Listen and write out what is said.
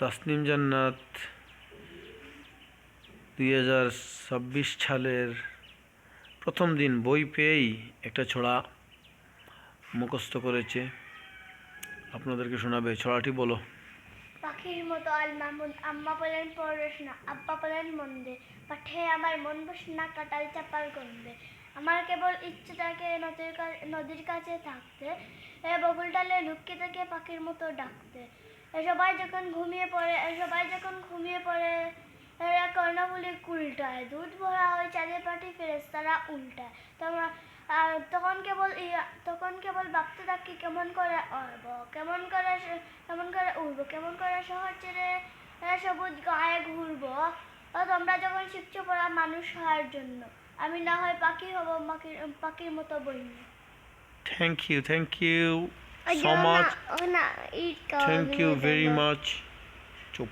তাসনিম জান্নাত দুই হাজার ছাব্বিশ সালের প্রথম দিন বই পেয়েই একটা ছড়া মুখস্থ করেছে। আপনাদেরকে শোনাবে, ছড়াটি বলো। পাখির মতো আল মামুন আম্মা বলেন পড়াশোনা, আব্বা বলেন মন্দে। পাঠে আমার মন বসে না কাটাল চাপাল গন্ধে। আমার কেবল ইচ্ছে থাকে নদীর নদীর কাছে থাকতে। এ বকুল ডালে লুকিয়ে থেকে পাখির মতো ডাকতে। সবাই যখন ঘুমিয়ে পড়ে সবাই যখন ঘুমিয়ে পড়ে এরা কর্ণফুলি উল্টায় দুধ ভরা হয় চাঁদের পাটি ফেরেস্তারা উল্টায় তোমরা তখন কেবল তখন কেবল ভাবতে থাকি, কেমন করে অর্ব? কেমন করে কেমন করে উড়বো কেমন করে শহর ছেড়ে সবুজ গায়ে ঘুরবো। তোমরা যখন শিখছো পড়া মানুষ হওয়ার জন্য। আমি না হয় পাখি হব পাখির পাখির মতো বই thank you thank you so much thank you very much চুপ।